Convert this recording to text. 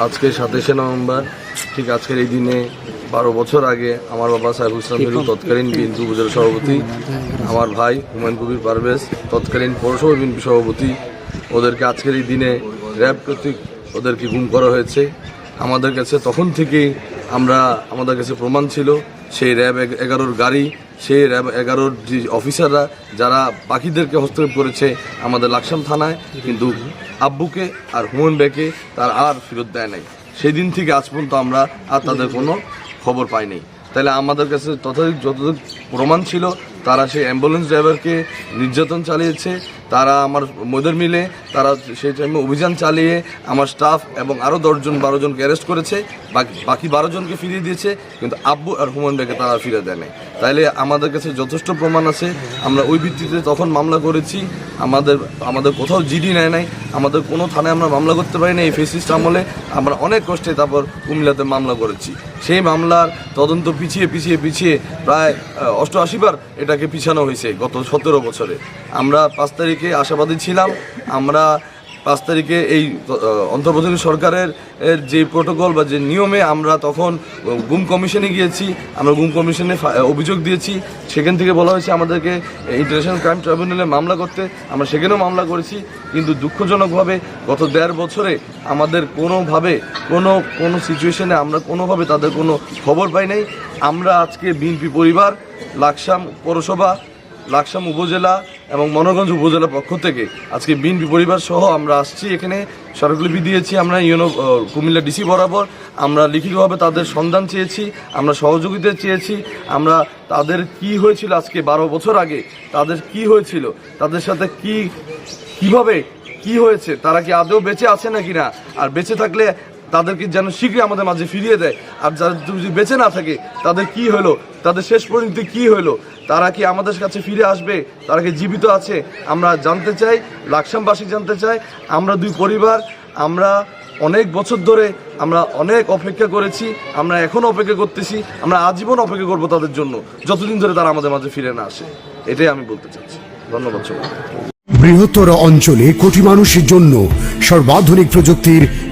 আজকে সাতাশে নভেম্বর ঠিক আজকের এই দিনে বারো বছর আগে আমার বাবা সাহেব ইসলাম মিরু তৎকালীন বিএনপি উপজেলা সভাপতি আমার ভাই হুমায়ুন কবির পারভেজ তৎকালীন পৌরসভা বিএনপি সভাপতি ওদেরকে আজকের এই দিনে র্যাব কর্তৃক ওদেরকে গুম করা হয়েছে। আমাদের কাছে তখন থেকেই আমরা আমাদের কাছে প্রমাণ ছিল সেই র্যাব এগ- এগারোর গাড়ি, সেই র্যাব এগারোর যে অফিসাররা, যারা বাকিদেরকে হস্তক্ষেপ করেছে আমাদের লাকসাম থানায়, কিন্তু আব্বুকে আর হুমন বেকে তার আর ফেরত দেয় নাই। সেই দিন থেকে আজ পর্যন্ত আমরা আর তাদের কোনো খবর পাইনি তাহলে আমাদের কাছে তথাধিক যতদূর প্রমাণ ছিল তারা সেই অ্যাম্বুলেন্স ড্রাইভারকে নির্যাতন চালিয়েছে তারা আমার মদের মিলে তারা সেই টাইমে অভিযান চালিয়ে আমার স্টাফ এবং আরও দশজন বারো জনকে অ্যারেস্ট করেছে বাকি বাকি বারো জনকে ফিরিয়ে দিয়েছে কিন্তু আব্বু আর হুমান বেকে তারা ফিরে দেয় তাইলে আমাদের কাছে যথেষ্ট প্রমাণ আছে আমরা ওই ভিত্তিতে তখন মামলা করেছি আমাদের আমাদের কোথাও জিডি নেয় নাই আমাদের কোনো থানায় আমরা মামলা করতে পারি না এই ফেসিস্ট আমলে আমরা অনেক কষ্টে তারপর কুমিল্লাতে মামলা করেছি। সেই মামলার তদন্ত পিছিয়ে পিছিয়ে পিছিয়ে প্রায় আহ, অষ্টআশি বার এটাকে পিছানো হয়েছে গত সতেরো বছরে। আমরা পাঁচ তারিখে আশাবাদী ছিলাম আমরা পাঁচ তারিখে এই আহ, অন্তর্বর্তী সরকারের যে প্রোটোকল বা যে নিয়মে আমরা তখন গুম কমিশনে গিয়েছি আমরা গুম কমিশনে অভিযোগ দিয়েছি সেখান থেকে বলা হয়েছে আমাদেরকে ইন্টারন্যাশনাল ক্রাইম ট্রাইব্যুনালে মামলা করতে আমরা সেখানেও মামলা করেছি কিন্তু দুঃখজনকভাবে গত দেড় বছরে আমাদের কোনোভাবে কোনো কোনো সিচুয়েশনে আমরা কোনোভাবে তাদের কোনো খবর পাই নাই। আমরা আজকে বিএনপি পরিবার লাকসাম পৌরসভা লাকসাম উপজেলা এবং মনোগঞ্জ উপজেলা পক্ষ থেকে আজকে বিএনপি পরিবার সহ আমরা আসছি। এখানে স্মারকলিপি দিয়েছি আমরা, ইউনো কুমিল্লা ডিসি বরাবর। আমরা লিখিতভাবে তাদের সন্ধান চেয়েছি, আমরা সহযোগিতা চেয়েছি। আমরা তাদের কি হয়েছিল আজকে বারো বছর আগে, তাদের কি হয়েছিল, তাদের সাথে কি, কীভাবে কি হয়েছে, তারা কি আদৌ বেঁচে আছে নাকি না? আর বেঁচে থাকলে তাদেরকে যেন শীঘ্রই আমাদের মাঝে ফিরিয়ে দেয়। আর যারা যদি বেঁচে না থাকে, তাদের কি হলো? তাদের শেষ পর্যন্ত কি হলো? তারা কি আমাদের কাছে ফিরে আসবে? তারা কি জীবিত আছে? আমরা জানতে চাই, লাকসামবাসী জানতে চাই আমরা দুই পরিবার, আমরা অনেক বছর ধরে আমরা অনেক অপেক্ষা করেছি, আমরা এখনও অপেক্ষা করতেছি, আমরা আজীবন অপেক্ষা করব তাদের জন্য, যতদিন ধরে তারা আমাদের মাঝে ফিরে না আসে। এটাই আমি বলতে চাচ্ছি। ধন্যবাদ সবাই বৃহত্তর অঞ্চলে কোটি মানুষের জন্য সর্বাধুনিক প্রযুক্তির